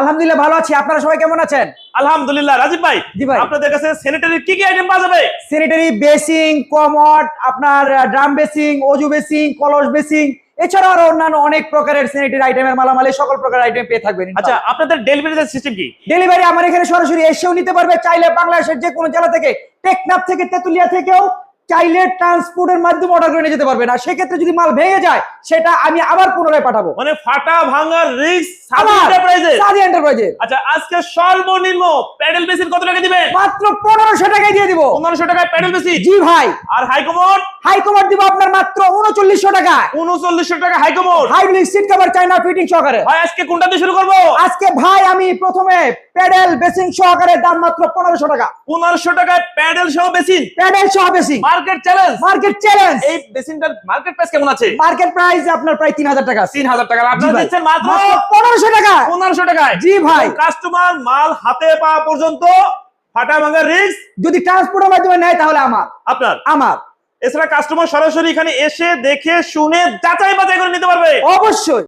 আলহামদুলিল্লাহ ভালো আছি। আপনারা সবাই কেমন আছেন? আলহামদুলিল্লাহ রাজীব ভাই জি ভাই। আপনাদের কাছে স্যানিটারি কি কি আইটেম পাওয়া যাবে? স্যানিটারি বেসিং কমট আপনার ড্রাম বেসিং অজু বেসিং কলস বেসিং এছাড়াও আরও অন্যান্য অনেক প্রকারের স্যানিটারি আইটেমের মালামাল সকল প্রকার আইটেম পেয়ে থাকবেন আচ্ছা আপনাদের ডেলিভারি সিস্টেম কি? ডেলিভারি আমার এখানে সরাসরি এসেও নিতে পারবে। চাইলে বাংলাদেশের যে কোনো জেলা থেকে টেকনাফ থেকে তেতুলিয়া থেকেও চাইলে ট্রান্সপোর্টের মাধ্যমে অর্ডার করে নিয়ে যেতে পারবেন। আর সেক্ষেত্রে যদি মাল ভেঙে যায় সেটা আমি আবার পুনরায় পাঠাবো। মানে ফাটা ভাঙার রিস্ক এন্টারপ্রাইজে আচ্ছা আজকে সর্বনিম্ন প্যাডেল বেসিন কত টাকা দিবেন? মাত্র পনেরোশো টাকায় দিয়ে দিব। পনেরোশো টাকায় প্যাডেল বেসিন? জি ভাই। আর হাইকমোড হাই কভার দিব আপনার মাত্র উনচল্লিশশো টাকায়। উনচল্লিশশো টাকা high commode high seat cover China fitting সহকারে। ভাই আজকে কোনটা দিয়ে শুরু করব? আজকে ভাই আমি প্রথমে প্যাডেল বেসিং সহকারে দাম মাত্র পনেরোশো টাকা। পনেরোশো টাকায় প্যাডেল সহ বেসিন? প্যাডেল সহ basin market challenge market challenge এই বেসিনটার মার্কেট প্রাইস কেমন আছে? মার্কেট প্রাইস আপনার প্রায় তিন হাজার টাকা তিন হাজার টাকা। আপনারা দিচ্ছেন মাত্র পনেরোশো টাকা পনেরোশো টাকায়। জি ভাই। কাস্টমার মাল হাতে পাওয়া পর্যন্ত ফাটা ভাঙার রিস্ক যদি ট্রান্সপোর্টের মাধ্যমে নেয় তাহলে আমার। আপনার। আমার। এছাড়া কাস্টমার সরাসরি এখানে এসে দেখে শুনে যাচাই বাছাই করে নিতে পারবে। অবশ্যই।